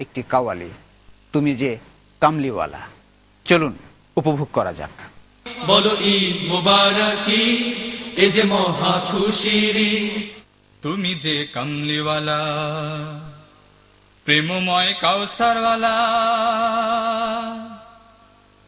একটি কাওয়ালি, তুমি যে কামলিওয়ালা। চলুন, উপভোগ করা যাক। বলো যে মহা খুশিরি তুমি যে কামলিওয়ালা, প্রেমময় কাউসারওয়ালা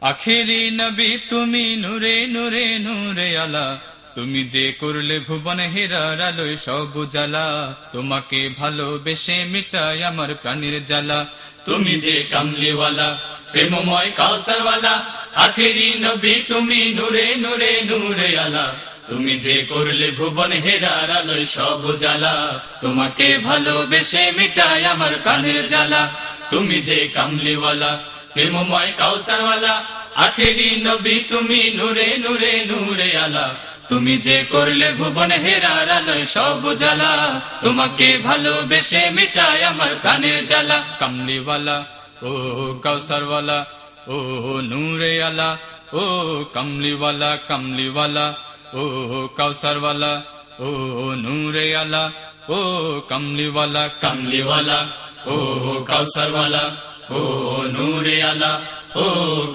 আখেরি নবী, তুমি নূরে নূরে নূরে আলা। তুমি যে করলে ভুবন হেরার আলোয় সব জ্বালা, তোমাকে ভালোবেসে মিটাই আমার প্রাণীর জ্বালা। তুমি যে কামলিওয়ালা, প্রেমময় কাউসারওয়ালা, আখেরি নবী তুমি নূরে নূরে নূরে আলা। তুমি যে করলে ভুবন হেরার আলোয় সব জ্বালা, তোমাকে ভালোবেসে মিটাই আমার প্রাণের জ্বালা। তুমি যে কামলিওয়ালা, প্রেমময় কাউসারওয়ালা, আখেরি নবী তুমি নূরে নূরে নূরে আলা। তুমি যে করলে ভুবন হেরার আলোয় সব জ্বালা, তোমাকে ভালোবেসে মিটাই আমার প্রাণের জ্বালা। কমলিওয়ালা, ও কাউসারওয়ালা, ও নূরে আলা ও কমলিওয়ালা কমলিওয়ালা, ও কাউসারওয়ালা, ও নূরে আলা ও কমলিওয়ালা কমলিওয়ালা, ও কাউসারওয়ালা, ও নূরে আলা ও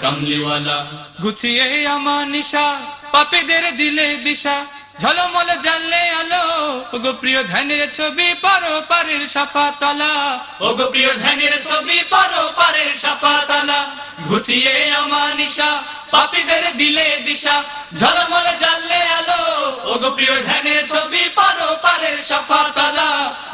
কমলিওয়ালা। গুছিয়ে আমার নিশা, পাপীদের দিলে দিশা। ঝলমল জানলে আলো গো প্রিয় ধ্যানের ছবি পারো পারের সাফা তলা ও গো প্রিয় ধ্যানের ছবি পারো পারের সাফাতালা। ঘুচিয়ে আমার নিশা, পাপীদের দিলে দিশা। ঝলমল জানলে আলো ও গো প্রিয় ধ্যানের ছবি পারো পারের সাফাতালা।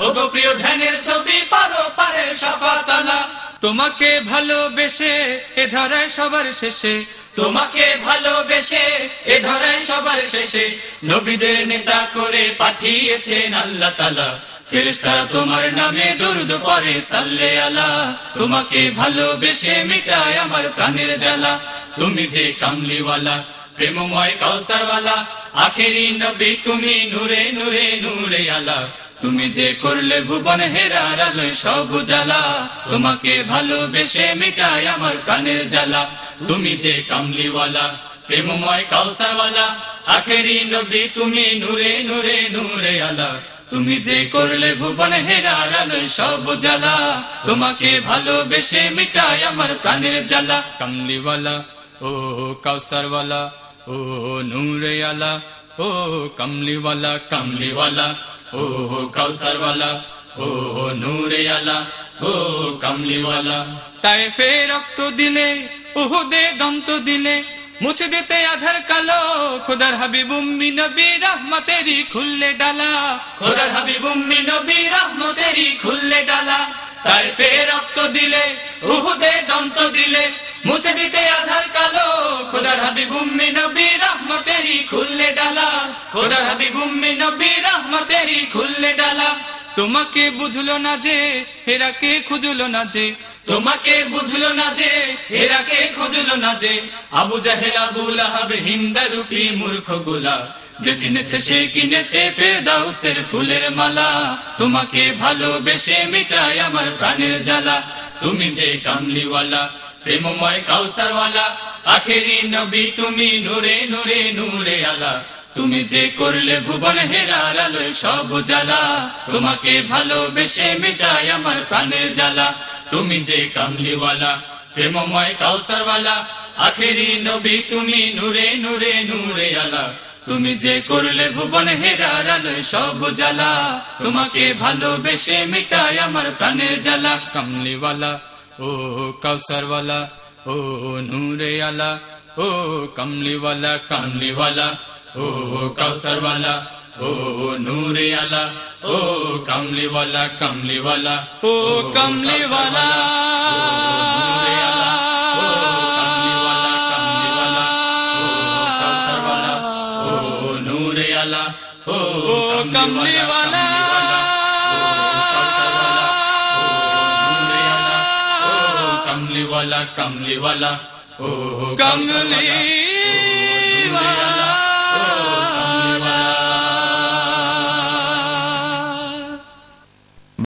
ও গো প্রিয় ধ্যানের ছবি পারো পারের সাফাতালা। তোমাকে ভালোবেসে এ ধরায় সবার শেষে, তোমাকে ভালোবেসে এ ধরায় সবার শেষে, নবীদের নেতা করে পাঠিয়েছেন আল্লাহ তালা ফেরেশতারা তোমার নামে দরুদ পরে সাল্লে আলা। তোমাকে ভালোবেসে মিটায় আমার প্রাণের জ্বালা। তুমি যে কামলিওয়ালা, প্রেমময় কাউসারওয়ালা, আখেরি নবী তুমি নূরে নূরে নূরে আলা। তুমি যে করলে ভুবন হেরার আলোয় সব জ্বালা, তোমাকে ভালোবেসে মিটায় আমার প্রাণের জ্বালা। তুমি যে কামলিওয়ালা, প্রেমময় কাউসারওয়ালা আখেরি নবী তুমি নূরে নূরে নূরে আলা। তুমি যে করলে ভুবন হেরার আলোয় সব জ্বালা, তোমাকে ভালোবেসে মিটায় আমার প্রাণের জ্বালা। কমলিওয়ালা, ও কাউসারওয়ালা, ও নূরে আলা, ও কমলিওয়ালা, কামলিওয়ালা। ও কাউসারওয়ালা ও নূরে আলা ও কামলিওয়ালা তাই ফের রক্ত দিলে উহুদে দন্ত দিলে মুছে দিতে আধার কালো খোদার হাবিব উম্মি নবী রহমতেরি খুললে ডালা। খোদার হাবিব উম্মি নবী রহমতেরি খুললে ডালা। তাই ফের রক্ত দিলে উহুদে দন্ত দিলে মুছে দিতে আধার কালো, খোদার হাবিব উম্মি নবী রহমতেরি খুললে ডালা। খোদার হাবিব উম্মি নবী রহমতেরি খুললে ডালা। তোমাকে বুঝলো না যে হেরাকে খুঁজলো না যে? তোমাকে বুঝলো না যে হেরাকে খুঁজলো না যে? আবু জাহেল, আবু লাহাব হিন্দা রূপী মূর্খ গোলা। যে চিনেছে সে কিনেছে ফেরদাউসের ফুলের মালা। তোমাকে ভালোবেসে মিটায় আমার প্রাণের জ্বালা। তুমি যে কামলিওয়ালা প্রেমময় কাউসারওয়ালা, আখেরি নবী, তুমি নূরে নূরে নূরে আলা। তুমি যে করলে ভুবন হেরার আলোয় সব জ্বালা তোমাকে ভালোবেসে মিটায় আমার প্রাণের জ্বালা। তুমি যে কামলিওয়ালা, প্রেমময় কাউসারওয়ালা, আখেরি নবী, তুমি নূরে নূরে নূরে আলা। তুমি যে করলে ভুবন হেরার আলোয় সব জ্বালা তোমাকে ভালোবেসে মিটায় আমার প্রাণের জ্বালা। কমলিওয়ালা ও কাউসারওয়ালা ও নূরে আলা ও কমলিওয়ালা কামলিওয়ালা ও কাউসারওয়ালা ও নূরে আলা ও কামলিওয়ালা কামলিওয়ালা ও কমলিওয়ালা নূরে আলা ও কামলিওয়ালা কামলিওয়ালা ও কাউসারওয়ালা ও নূরে আলা ও ও কমলিওয়ালা কামলিওয়ালা কামলিওয়ালা ও কমলিওয়ালা